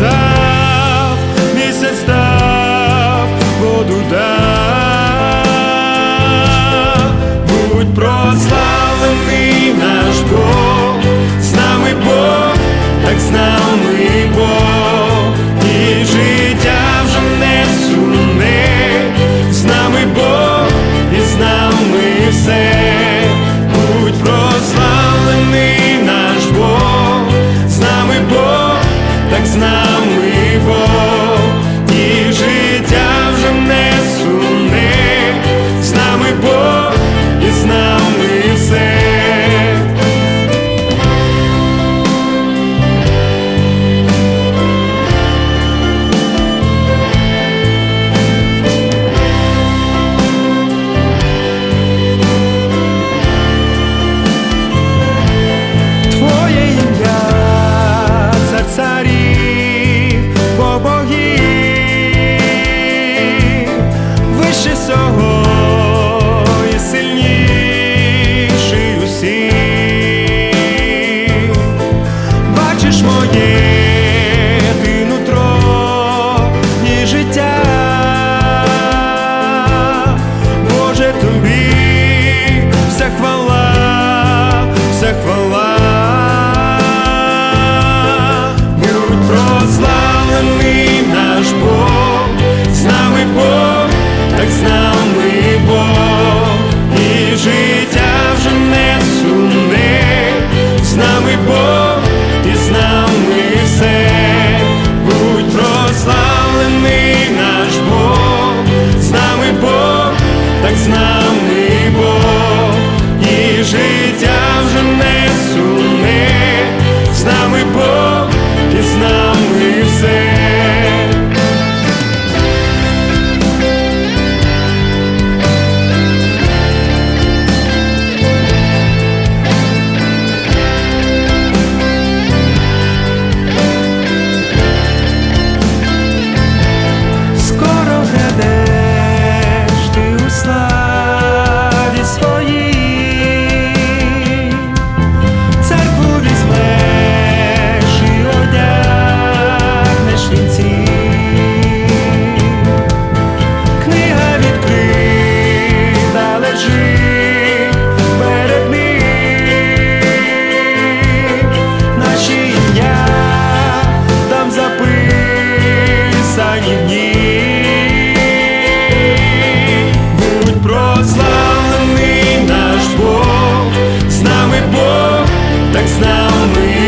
дав, місяць дав, воду дав, будь прославлений наш Бог, з нами Бог, так з.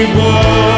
Бог.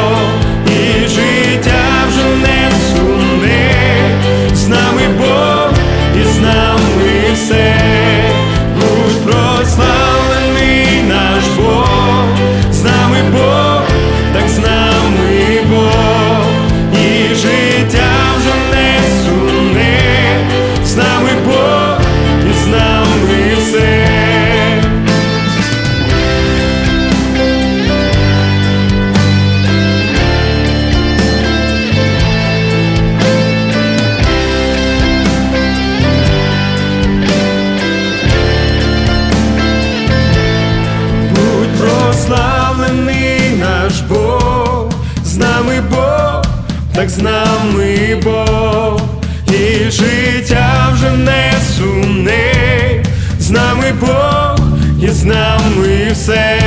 так з нами Бог і життя вже не сумне, з нами Бог, і з нами все.